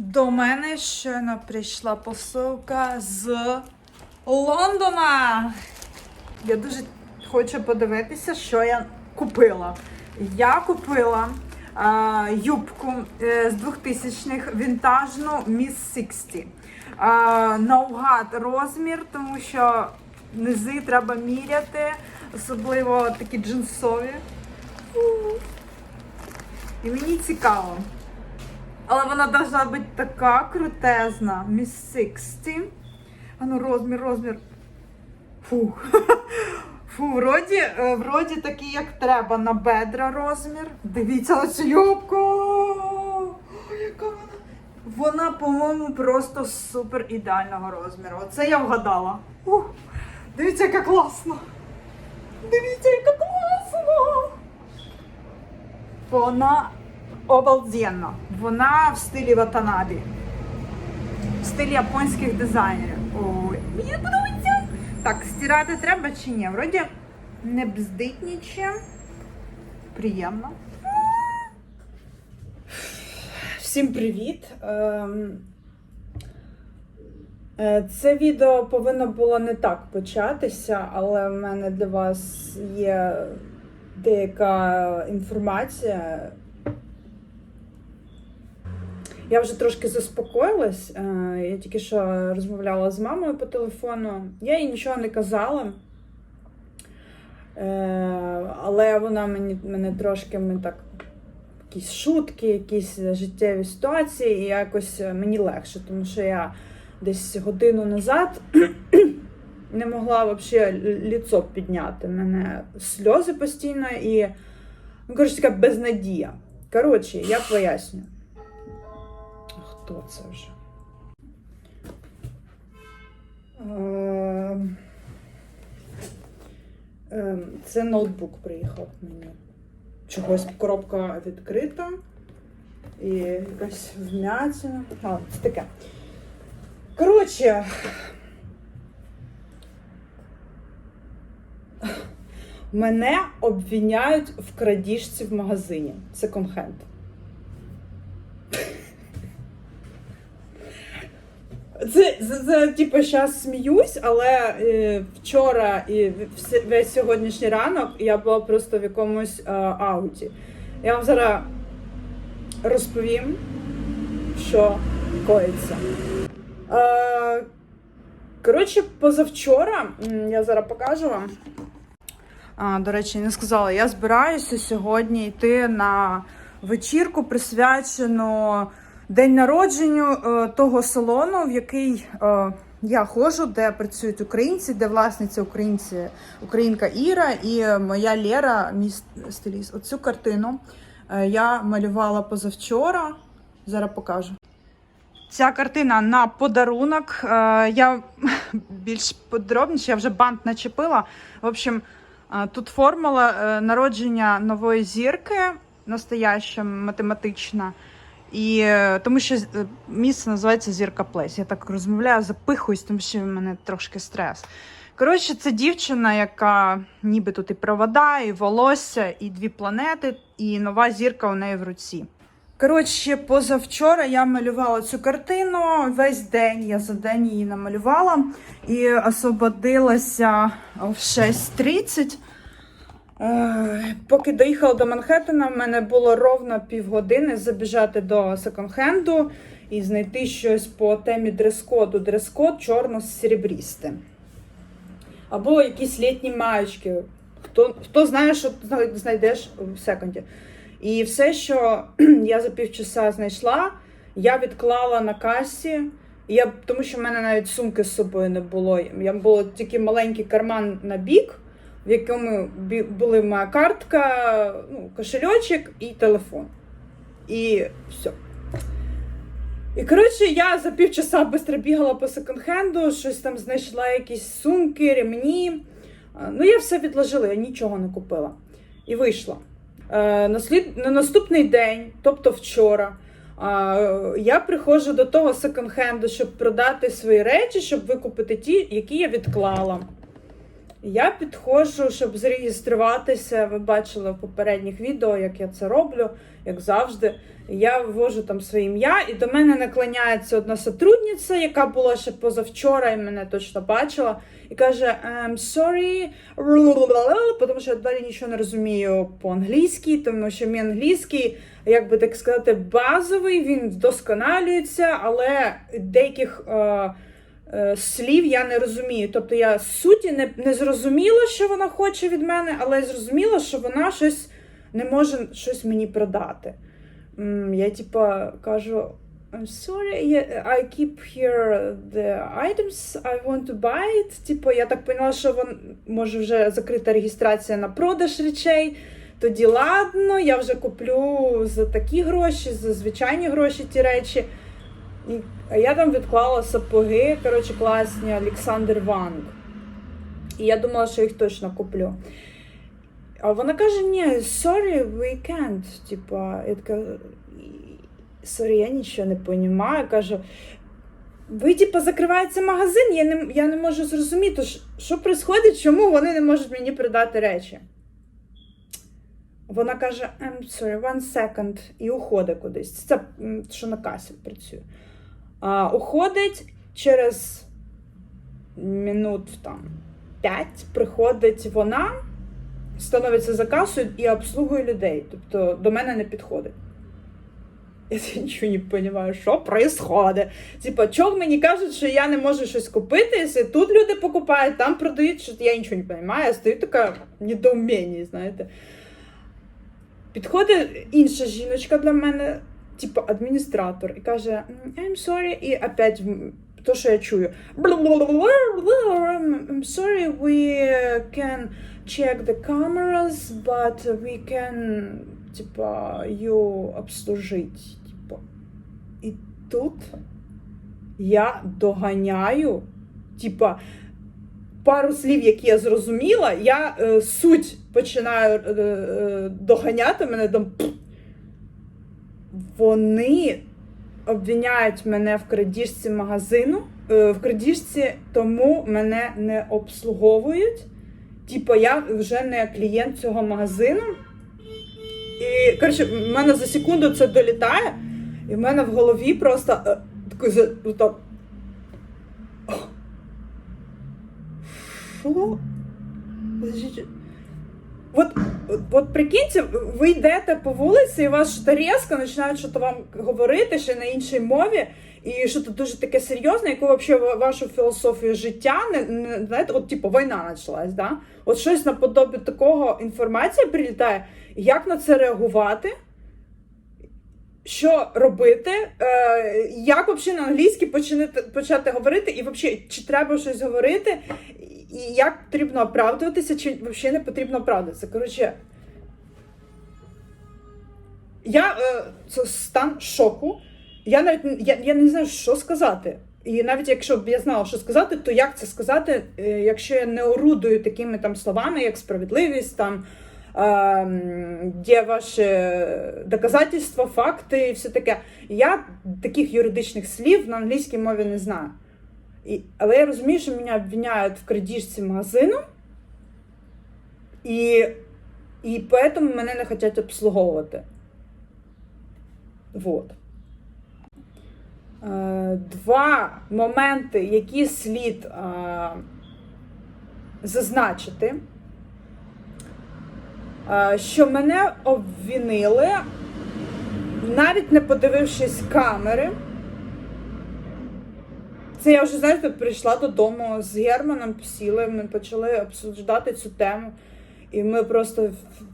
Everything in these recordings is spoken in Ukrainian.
До мене щойно прийшла посилка з Лондона. Я дуже хочу подивитися, що я купила. Я купила а, юбку е, з 2000-х вінтажну Miss 60. А, наугад розмір, тому що низи треба міряти, особливо такі джинсові. І мені цікаво. Але вона должна бути така крутезна. Miss 60. А ну розмір, розмір. Фух. Фу, вроді, е, вроді такий, як треба, на бедра розмір. Дивіться на цю юбку. Яка вона. Вона, по-моєму, просто супер ідеального розміру. Оце я вгадала. Ух, дивіться, яка класна. Дивіться, яка класна. Вона обалденна. Вона в стилі ватанабі. В стилі японських дизайнерів. Мені подобається. Так, стирати треба чи ні? Вроді не бздить нічим. Приємно. Всім привіт. Ем, е, Це відео повинно було не так початися, але в мене для вас є деяка інформація. Я вже трошки заспокоїлась. е, Я тільки що розмовляла з мамою по телефону. Я їй нічого не казала. Е, Але вона мені мене трошки ми так. Якісь шутки, якісь життєві ситуації, і якось е, мені легше, тому що я десь годину назад не могла взагалі ліцо підняти. Мене сльози постійно і, ну, коротше, така безнадія. Коротше, я поясню. Хто це вже? Ем, ем, Це ноутбук приїхав мені. Чогось коробка відкрита. І якась вмятина. А, це таке. Коротше. Мене обвиняють в крадіжці в магазині. Секонд-хенд. Це, це, це типу, зараз сміюсь, але е, вчора і вс- весь сьогоднішній ранок я була просто в якомусь е, ауті. Я вам зараз розповім, що коїться. Е, коротше, позавчора, я зараз покажу вам. А, до речі, не сказала, я збираюся сьогодні йти на вечірку, присвячену день народженню е, того салону, в який е, я ходжу, де працюють українці, де власниця українці, українка Іра і моя Лера, мій ст- стиліст. Оцю картину е, я малювала позавчора. Зараз покажу. Ця картина на подарунок. Я більш подробніше, я вже бант начепила. В общем, тут формула народження нової зірки, настояща математична. І е, тому що е, місце називається Зірка Плейс. Я так розмовляю, запихуюсь, тому що в мене трошки стрес. Коротше, це дівчина, яка ніби тут і провода, і волосся, і дві планети, і нова зірка у неї в руці. Коротше, позавчора я малювала цю картину. Весь день я за день її намалювала і освободилася в 6.30. Поки доїхала до Манхеттена, в мене було ровно півгодини забіжати до секонд-хенду і знайти щось по темі дрес-коду. Дрес-код чорно-серебрісте. Або якісь літні маєчки. Хто, хто знає, що знайдеш в секонді. І все, що я за півчаса знайшла, я відклала на касі. Я, тому що в мене навіть сумки з собою не було. Я було тільки маленький карман на бік, в якому були моя картка, ну, кошельочок і телефон. І все. І коротше, я за півчаса швидко бігала по секонд-хенду, щось там знайшла якісь сумки, ремні. Ну, я все відложила, я нічого не купила. І вийшла. Е, на, наступний день, тобто вчора, я приходжу до того секонд-хенду, щоб продати свої речі, щоб викупити ті, які я відклала. Я підходжу, щоб зареєструватися. Ви бачили в попередніх відео, як я це роблю, як завжди. Я ввожу там своє ім'я, і до мене наклоняється одна сотрудниця, яка була ще позавчора і мене точно бачила, і каже: I'm sorry, тому що я далі нічого не розумію по-англійськи, тому що мій англійський, як би так сказати, базовий, він вдосконалюється, але деяких. Е, слів я не розумію. Тобто я суті не, не зрозуміла, що вона хоче від мене, але зрозуміла, що вона щось не може щось мені продати. Я типа кажу. I'm sorry, I keep here the items I want to buy it. Типу, я так поняла, що вон, може вже закрита реєстрація на продаж речей. Тоді ладно, я вже куплю за такі гроші, за звичайні гроші ті речі. А я там відклала сапоги, коротше, класні Олександр Ванг. І я думала, що їх точно куплю. А вона каже: ні, sorry, we can't. Типа, я така, sorry, я нічого не розумію. Кажу, ви, типа, закривається магазин, я не, я не можу зрозуміти, що, відбувається, чому вони не можуть мені передати речі. Вона каже, I'm sorry, one second, і уходить кудись. Це що на касі працює. А, уходить через минут там 5 приходить вона, становиться за касою і обслугує людей. Тобто до мене не підходить. Я нічого не розумію, що відбувається. Типа, чого мені кажуть, що я не можу щось купити, якщо тут люди покупають, там продають, що я нічого не розумію. Я стою така в недоумінні, знаєте. Підходить інша жіночка для мене, типу адміністратор, і каже: «М, I'm sorry, і опять то, що я чую. I'm sorry, we can check the cameras, but we can, типа, you обслужить. Типа. І тут я доганяю, типа, пару слів, які я зрозуміла, я е, суть починаю е, е, доганяти мене там. Вони обвиняють мене в крадіжці магазину, е, в крадіжці, тому мене не обслуговують. Типу, я вже не клієнт цього магазину. І, коротше, в мене за секунду це долітає, і в мене в голові просто е, такий отак. Що? От, от, прикиньте, ви йдете по вулиці, і вас щось різко починають щось вам говорити ще на іншій мові, і що то дуже таке серйозне, яку взагалі вашу філософію життя не, не знаєте, от типу війна почалась, да? От щось наподобі такого інформація прилітає. Як на це реагувати? Що робити? Е, як взагалі на англійській починати, почати говорити, і взагалі, чи треба щось говорити, і як потрібно оправдуватися, чи взагалі не потрібно оправдуватися. Коротше, я е, це стан шоку. Я навіть я, я не знаю, що сказати. І навіть якщо б я знала, що сказати, то як це сказати, е, якщо я не орудую такими там словами, як справедливість, там ем, де ваші доказательства, факти і все таке. Я таких юридичних слів на англійській мові не знаю. І, але я розумію, що мене обвиняють в крадіжці магазину, і, і поэтому мене не хочуть обслуговувати. Вот. Е, Два моменти, які слід е, зазначити, е, що мене обвинили, навіть не подивившись камери. Це я вже, знаєте, прийшла додому з Германом, сіли, ми почали обсуждати цю тему. І ми просто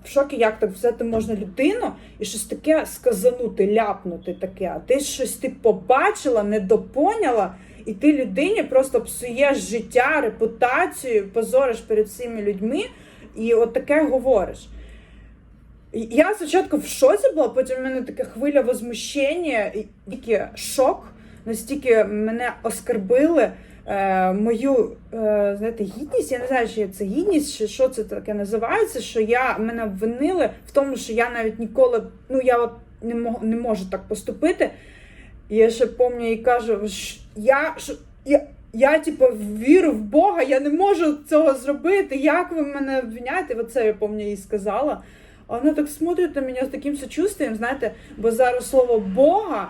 в- шокі, як так взяти можна людину і щось таке сказанути, ляпнути таке. Ти щось ти побачила, недопоняла, і ти людині просто псуєш життя, репутацію, позориш перед всіма людьми, і от таке говориш. Я спочатку в шоці була, потім в мене така хвиля возмущення, і шок, настільки мене оскарбили. Е, мою е, знаєте, гідність, я не знаю, чи це гідність, чи що це таке називається, що я мене обвинили в тому, що я навіть ніколи, ну я от не, мог, не можу так поступити. Я ще пам'ятаю і кажу, «Ш- я, що, я, я, типу, вірю в Бога, я не можу цього зробити. Як ви мене обвиняєте? Оце я пам'ятаю, їй сказала. А вона так смотрить на мене з таким сочувствием, знаєте, бо зараз слово Бога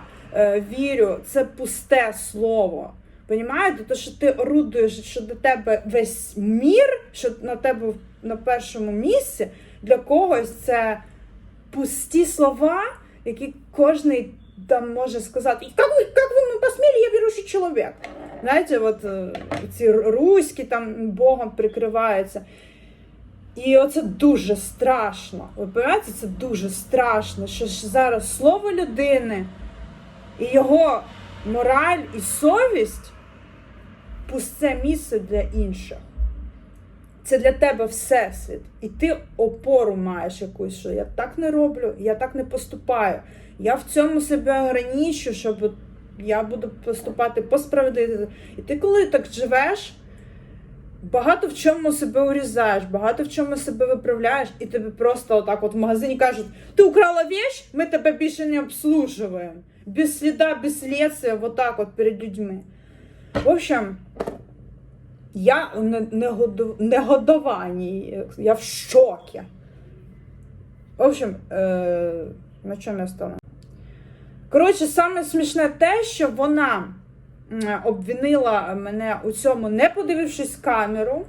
вірю, це пусте слово. Понімаєте? То, що ти орудуєш, що до тебе весь мір, що на тебе на першому місці, для когось це пусті слова, які кожен там може сказати, як ви, як ви посміли, я віруючий чоловік. Знаєте, от е, ці руські там Богом прикриваються. І оце дуже страшно. Ви розумієте, це дуже страшно, що зараз слово людини і його мораль і совість пусте місце для інших. Це для тебе всесвіт. І ти опору маєш якусь, що я так не роблю, я так не поступаю. Я в цьому себе ограничу, щоб я буду поступати по справедливості. І ти, коли так живеш, багато в чому себе урізаєш, багато в чому себе виправляєш, і тобі просто отак от в магазині кажуть: ти украла вещь, ми тебе більше не обслуживаємо. Без сліда, без слідства, вот так от перед людьми. В общем, я в не- негодованні, я в шокі. В общем, е, на чому я стала? Коротше, саме смішне те, що вона обвинила мене у цьому, не подивившись камеру.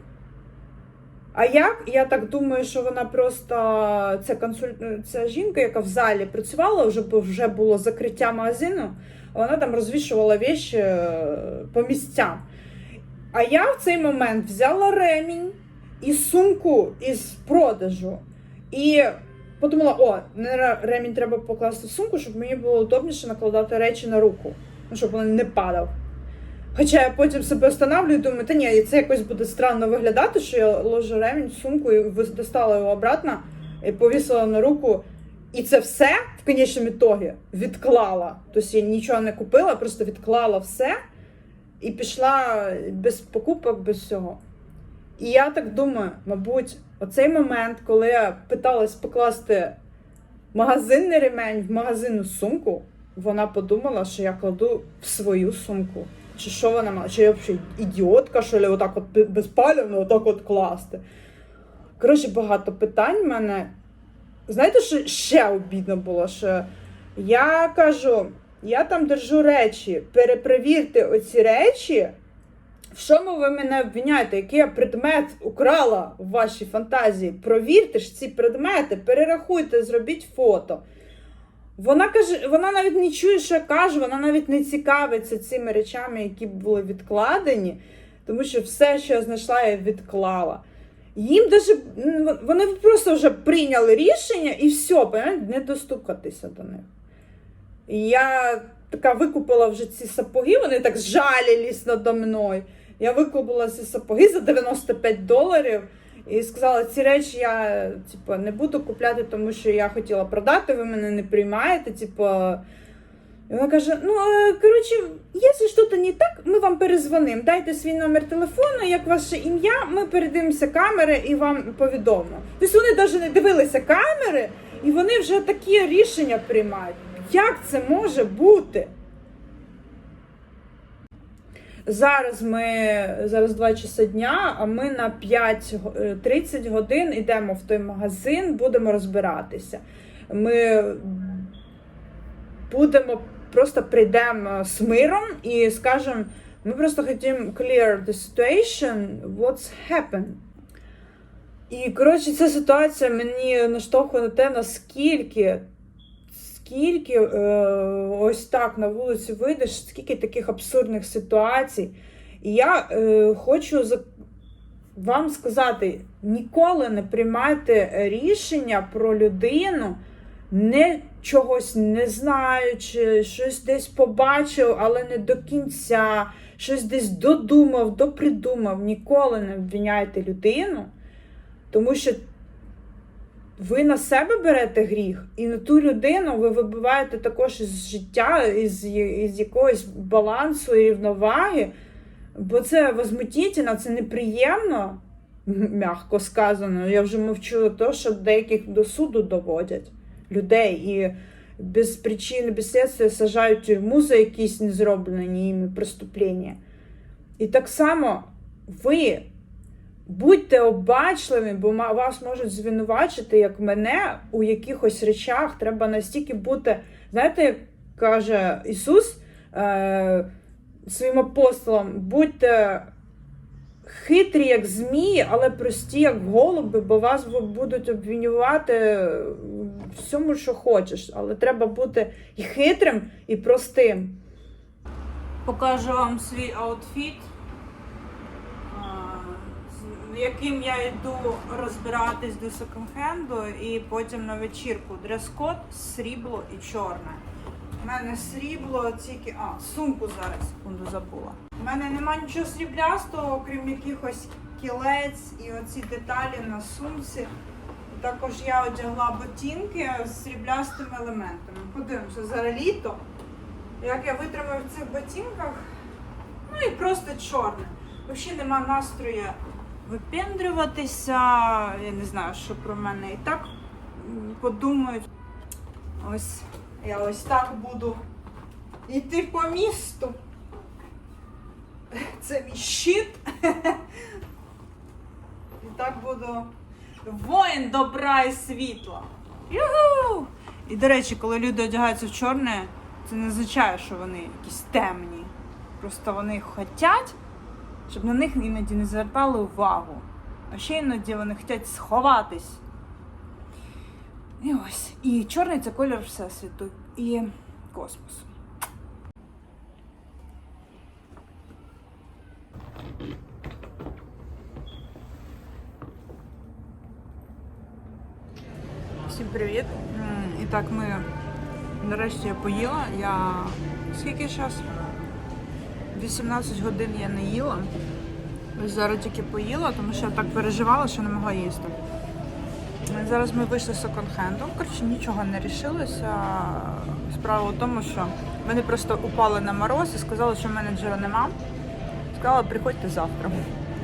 А як? Я так думаю, що вона просто ця консуль... ця жінка, яка в залі працювала, вже вже було закриття магазину, вона там розвішувала вещі е, по місцям. А я в цей момент взяла ремінь і сумку із продажу. І подумала: о, ремінь треба покласти в сумку, щоб мені було удобніше накладати речі на руку, ну, щоб він не падав. Хоча я потім себе встановлюю і думаю, та ні, це якось буде странно виглядати, що я ложу ремінь в сумку і достала його обратно і повісила на руку. І це все в конечному ітогі відклала. Тобто я нічого не купила, просто відклала все і пішла без покупок, без всього. І я так думаю, мабуть, оцей момент, коли я питалась покласти магазинний ремень в магазинну сумку, вона подумала, що я кладу в свою сумку. Чи що вона мала? Чи я взагалі ідіотка, що ли, отак от безпалівно, отак от класти. Коротше, багато питань в мене. Знаєте, що ще обідно було? Що я кажу, я там держу речі, перепровірте оці речі. В чому ви мене обвиняєте? Який я предмет украла в вашій фантазії? Провірте ж ці предмети, перерахуйте, зробіть фото. Вона каже, вона навіть не чує, що я кажу, вона навіть не цікавиться цими речами, які були відкладені, тому що все, що я знайшла, я відклала. Їм даже вони просто вже прийняли рішення і все, не достукатися до них. І я така викупила вже ці сапоги, вони так жалілись надо мною. Я викупила ці сапоги за 95 доларів і сказала, ці речі я типу, не буду купляти, тому що я хотіла продати, ви мене не приймаєте. Типу. І вона каже: ну, е, коротше, якщо щось не так, ми вам перезвонимо. Дайте свій номер телефону, як ваше ім'я, ми передивимося камери і вам повідомимо. Тобто вони навіть не дивилися камери, і вони вже такі рішення приймають. Як це може бути? Зараз ми зараз 2 часа дня, а ми на 5-30 годин йдемо в той магазин, будемо розбиратися. Ми будемо просто прийдемо з миром і скажемо, ми просто хотімо clear the situation, what's happened. І коротше, ця ситуація мені наштовхує на те, наскільки скільки е, ось так на вулиці вийдеш, скільки таких абсурдних ситуацій. І я е, хочу вам сказати: ніколи не приймайте рішення про людину, не чогось не знаючи, щось десь побачив, але не до кінця, щось десь додумав, допридумав. Ніколи не обвиняйте людину, тому що ви на себе берете гріх, і на ту людину ви вибиваєте також із життя, із, із якогось балансу і рівноваги. Бо це возмутительно, це неприємно, м'яко сказано. Я вже мовчу то, що деяких до суду доводять людей і без причини, без слідства сажають тюрму за якісь незроблені ними преступлення. І так само ви будьте обачливі, бо вас можуть звинувачити, як мене, у якихось речах. Треба настільки бути, знаєте, як каже Ісус е, своїм апостолам, будьте хитрі, як змії, але прості, як голуби, бо вас будуть обвинювати всьому, що хочеш. Але треба бути і хитрим, і простим. Покажу вам свій аутфіт, яким я йду розбиратись до секонд-хенду і потім на вечірку. Дрес-код, срібло і чорне. У мене срібло тільки. А, сумку зараз, секунду забула. У мене нема нічого сріблястого, окрім якихось кілець і оці деталі на сумці. Також я одягла ботинки з сріблястими елементами. Подивимося, зараз літо. Як я витримаю в цих ботинках. Ну і просто чорне. Взагалі нема настрою випендрюватися. Я не знаю, що про мене і так подумають. Ось я ось так буду йти по місту. Це мій щит. І так буду воїн добра і світла. Юху! І до речі, коли люди одягаються в чорне, це не означає, що вони якісь темні. Просто вони хочуть, щоб на них іноді не звертали увагу. А ще іноді вони хочуть сховатись. І ось. І чорний це колір Всесвіту і космосу. Всім привіт! І так ми нарешті я поїла. Я скільки час? 18 годин я не їла. Зараз тільки поїла, тому що я так переживала, що не могла їсти. Е, Зараз ми вийшли з секонд-хенду. Коротше, нічого не рішилося. Справа в тому, що вони просто упали на мороз і сказали, що менеджера нема. Сказала, приходьте завтра.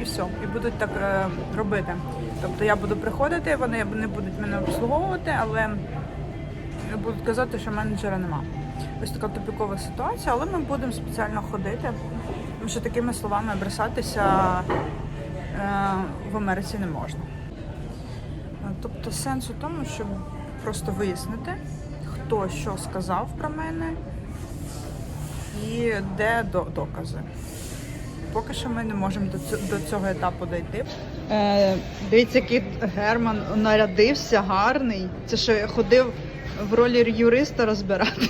І все. І будуть так е, робити. Тобто я буду приходити, вони не будуть мене обслуговувати, але будуть казати, що менеджера нема. Ось така тупікова ситуація, але ми будемо спеціально ходити, тому що такими словами бросатися е, в Америці не можна. Тобто сенс у тому, щоб просто вияснити, хто що сказав про мене і де до- докази. Поки що ми не можемо до цього, етапу дійти. Е, дивіться, який Герман нарядився, гарний. Це що ходив в ролі юриста розбиратись.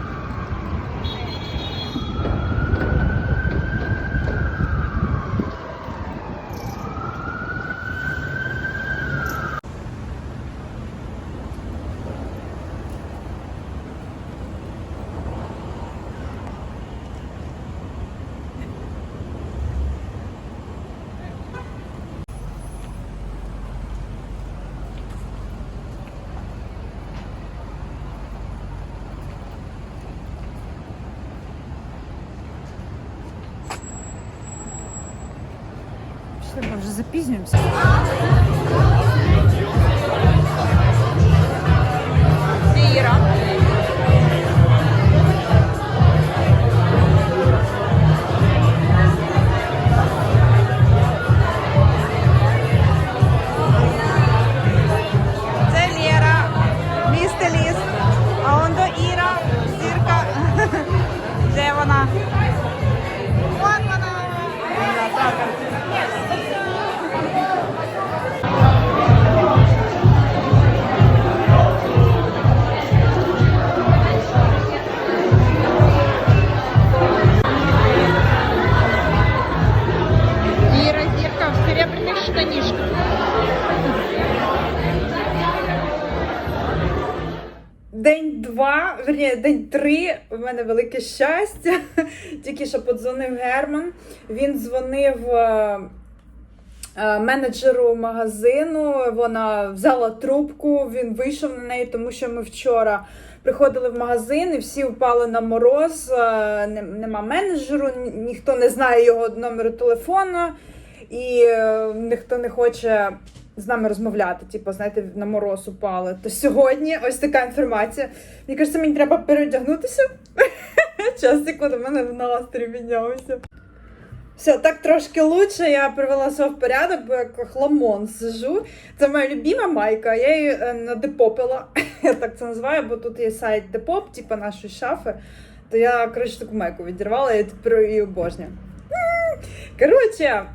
ми вже велике щастя. Тільки що подзвонив Герман. Він дзвонив е, е, менеджеру магазину. Вона взяла трубку, він вийшов на неї, тому що ми вчора приходили в магазин і всі впали на мороз. е, Нема менеджеру, ніхто не знає його номеру телефону, і ніхто не хоче з нами розмовляти. Типу, знаєте, на мороз упали. То сьогодні ось така інформація. Мені кажеться, мені треба переодягнутися. Зараз секунду, в мене настрій мінявся. Все, так трошки лучше. Я привела себе в порядок, бо як хламон сижу. Це моя любима майка. Я її е, надепопила. Я так це називаю, бо тут є сайт Депоп, типу нашої шафи. То я, коротше, таку майку відірвала і тепер її обожнюю. Коротше,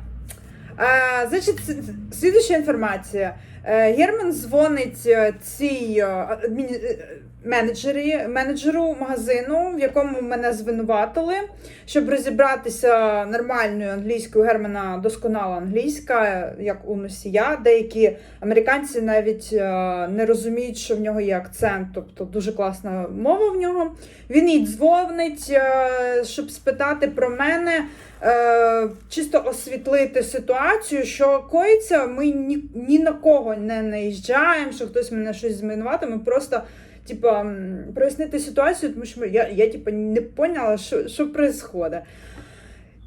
а, значить, с- с- слідуща інформація. Е, Герман дзвонить е, цій е, адміні- менеджеру магазину, в якому мене звинуватили, щоб розібратися нормальною англійською. Германа досконала англійська, як у носія. Деякі американці навіть не розуміють, що в нього є акцент, тобто дуже класна мова в нього. Він їй дзвонить, щоб спитати про мене е, чисто освітлити ситуацію, що коїться, ми ні, ні на кого не наїжджаємо, що хтось мене щось звинуватив, ми просто. Типа, прояснити ситуацію, тому що я, я типа, не поняла, що, що відбувається.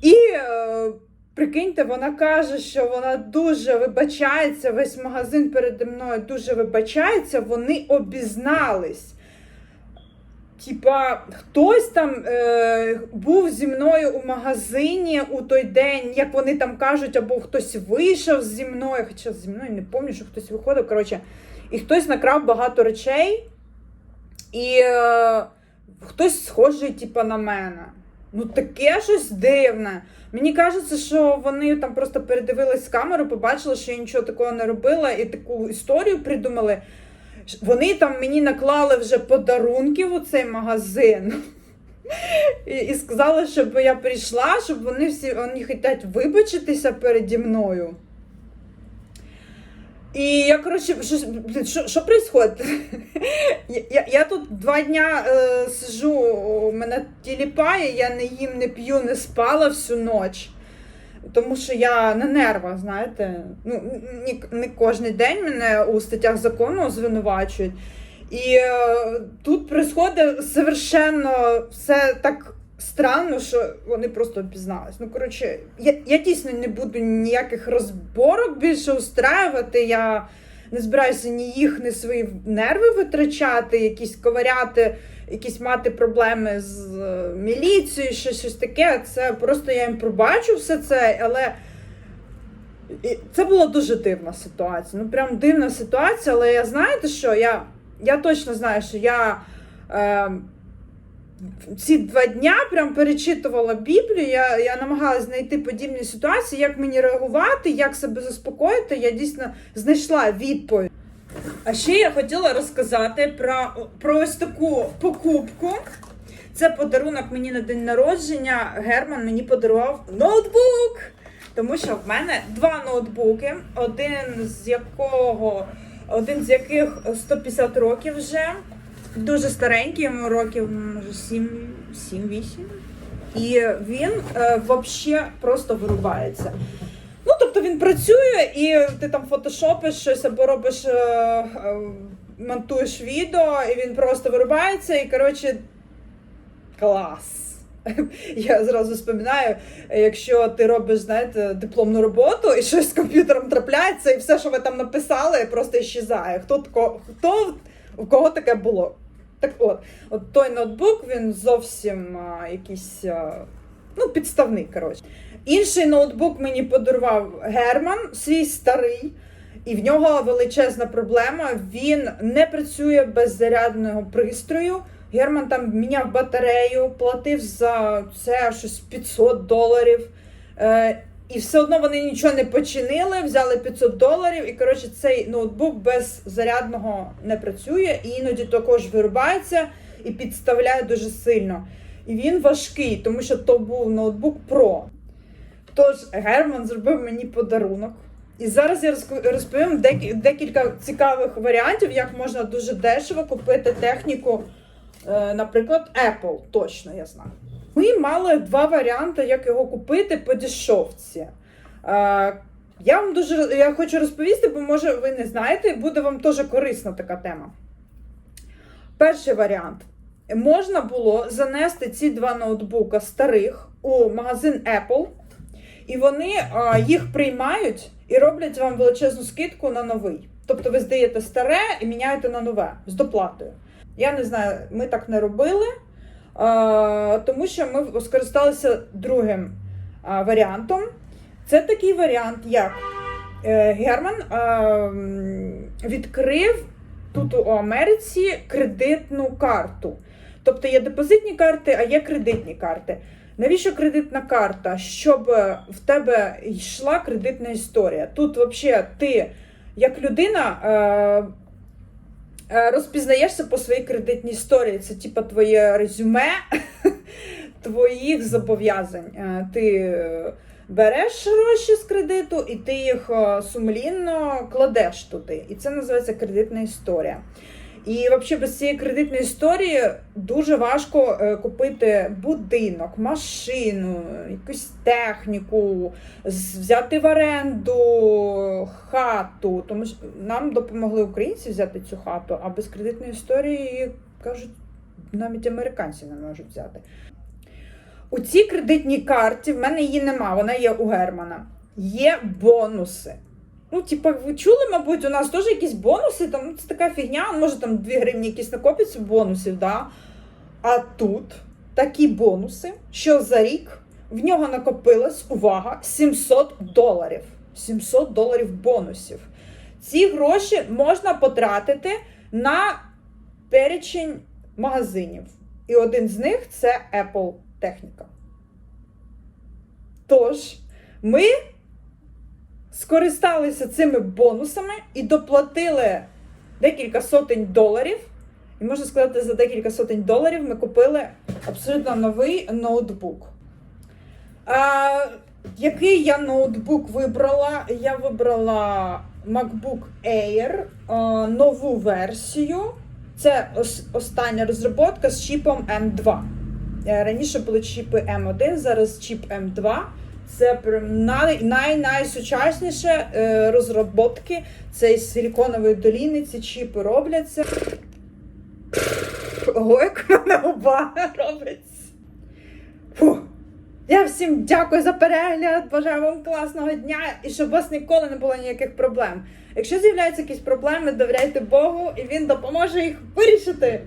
І е, прикиньте, вона каже, що вона дуже вибачається, весь магазин переді мною дуже вибачається, вони обізнались. Типа, хтось там е, був зі мною у магазині у той день, як вони там кажуть, або хтось вийшов зі мною, хоча зі мною не пам'ятаю, що хтось виходив. Коротше, і хтось накрав багато речей, і е, хтось схожий, типа, на мене. Ну, таке щось дивне. Мені кажеться, що вони там просто передивились камеру, побачили, що я нічого такого не робила, і таку історію придумали. Вони там мені наклали вже подарунків у цей магазин. І, і сказали, щоб я прийшла, щоб вони всі вони хочуть вибачитися переді мною. І я, коротше, що, що, происходит? Я, я, тут два дня е, сижу, мене тіліпає, я не їм, не п'ю, не спала всю ніч. Тому що я на нервах, знаєте. Ну, не, кожен день мене у статтях закону звинувачують. І е, тут происходить совершенно все так странно, що вони просто обізнались. Ну, коротше, я, я дійсно не буду ніяких розборок більше устраювати. Я не збираюся ні їх, ні свої нерви витрачати, якісь коваряти, якісь мати проблеми з е, міліцією, щось, щось таке. Це просто я їм пробачу все це, але. І це була дуже дивна ситуація. Ну, прям дивна ситуація, але я знаєте що? Я, я точно знаю, що я е, ці два дня прям перечитувала Біблію. Я, я намагалась знайти подібні ситуації, як мені реагувати, як себе заспокоїти. Я дійсно знайшла відповідь. А ще я хотіла розказати про, про ось таку покупку. Це подарунок мені на день народження. Герман мені подарував ноутбук. Тому що в мене два ноутбуки, один з якого один з яких 150 років вже, дуже старенький, років може 7-8. І він е, взагалі просто вирубається. Тобто він працює, і ти там фотошопиш щось або робиш, е, е, монтуєш відео, і він просто вирубається, і коротше, клас. Я зразу споминаю, якщо ти робиш, знаєте, дипломну роботу і щось з комп'ютером трапляється, і все, що ви там написали, просто іщезає. Хто хто у кого таке було? Так от, от той ноутбук він зовсім а, якийсь а, ну, підставний. коротше. Інший ноутбук мені подарував Герман, свій старий, і в нього величезна проблема. Він не працює без зарядного пристрою. Герман там міняв батарею, платив за це щось 500 доларів. Е, і все одно вони нічого не починили, взяли 500 доларів. І коротше, цей ноутбук без зарядного не працює, і іноді також вирубається і підставляє дуже сильно. І він важкий, тому що то був ноутбук Pro. Тож Герман зробив мені подарунок. І зараз я розповім декі- декілька цікавих варіантів, як можна дуже дешево купити техніку, е, наприклад, Apple. Точно я знаю. Ми мали два варіанти, як його купити по дешевці. Е, Я вам дуже я хочу розповісти, бо може ви не знаєте, буде вам теж корисна така тема. Перший варіант. Можна було занести ці два ноутбука старих у магазин Apple, і вони а, їх приймають і роблять вам величезну скидку на новий. Тобто ви здаєте старе і міняєте на нове з доплатою. Я не знаю, ми так не робили. тому що ми скористалися другим а, варіантом. Це такий варіант, як е, Герман е, відкрив тут у Америці кредитну карту. Тобто є депозитні карти, а є кредитні карти. Навіщо кредитна карта? Щоб е, в тебе йшла кредитна історія. Тут, взагалі, ти як людина. Е, е, Розпізнаєшся по своїй кредитній історії. Це типа твоє резюме твоїх зобов'язань. Ти береш гроші з кредиту і ти їх сумлінно кладеш туди. І це називається кредитна історія. І взагалі без цієї кредитної історії дуже важко е, купити будинок, машину, якусь техніку, взяти в оренду хату. Тому що нам допомогли українці взяти цю хату, а без кредитної історії кажуть, навіть американці не можуть взяти. У цій кредитній карті в мене її нема, вона є у Германа. Є бонуси. Ну, типа, ви чули, мабуть, у нас теж якісь бонуси, там ну, це така фігня, може там 2 гривні якісь накопляться бонусів, да? А тут такі бонуси, що за рік в нього накопилось, увага, 700 доларів. 700 доларів бонусів. Ці гроші можна потратити на перечень магазинів. І один з них це Apple техніка. Тож, ми скористалися цими бонусами і доплатили декілька сотень доларів. І можна сказати, за декілька сотень доларів ми купили абсолютно новий ноутбук. А, який я ноутбук вибрала? Я вибрала MacBook Air, а, нову версію. Це ос- остання розробка з чіпом M2. Е, Раніше були чіпи M1, зараз чіп M2. Це прям най, е, розробки. Це силіконової доліни ці чіпи робляться. В мене губа робиться. Фу. Я всім дякую за перегляд. Бажаю вам класного дня і щоб у вас ніколи не було ніяких проблем. Якщо з'являються якісь проблеми, довіряйте Богу, і він допоможе їх вирішити.